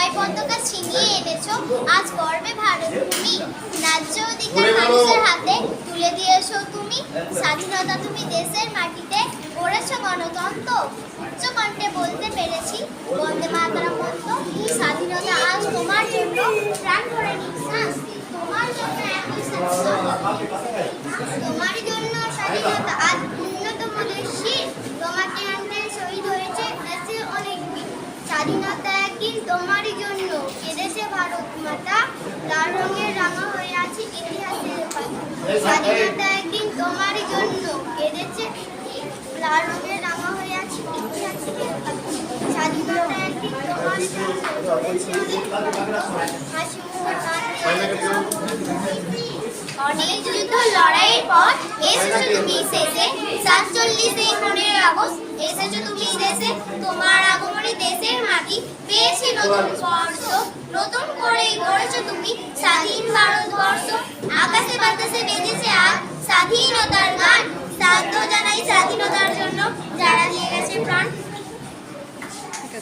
দিয়েছ আজ গর্বে ভারত ভূমি ন্যায্য অধিকার মানুষের হাতে তুলে দিয়েছ তুমি। স্বাধীনতা তুমি দেশের মাটিতে গড়েছো গণতন্ত্র। উচ্চ কণ্ঠে বলতে পেরেছি বন্দে মাতারা মন্ত্র স্বাধীনতা আজ তোমার জন্য প্রাণ ভরে নিঃশ্বাস তোমার জন্য একই তোমার জন্য স্বাধীনতা আজ ন্যূনতম দেশির তোমাকে আনতে শহীদ হয়েছে দেশে অনেক স্বাধীনতা একদিন জন্য কেঁদেছে ভারত মাতা লাল রঙের রাঙা হয়ে আছে ইতিহাসের স্বাধীনতা একদিন তোমারই জন্য কেঁদেছে লাল রঙের রাঙা হয়ে আছে ইতিহাসের স্বাধীনতা একদিন তোমার জন্য অনেক যুদ্ধ লড়াইয়ের পর এসেছ তুমি শেষে সাতচল্লিশে পনেরো আগস্ট এসেছ তুমি দেশে। তোমার আগমনে দেশের মাটি পেয়েছে নতুন স্পর্শ নতুন গড়েছো তুমি? স্বাধীন ভারতবর্ষ আকাশে বাতাসে বেজেছে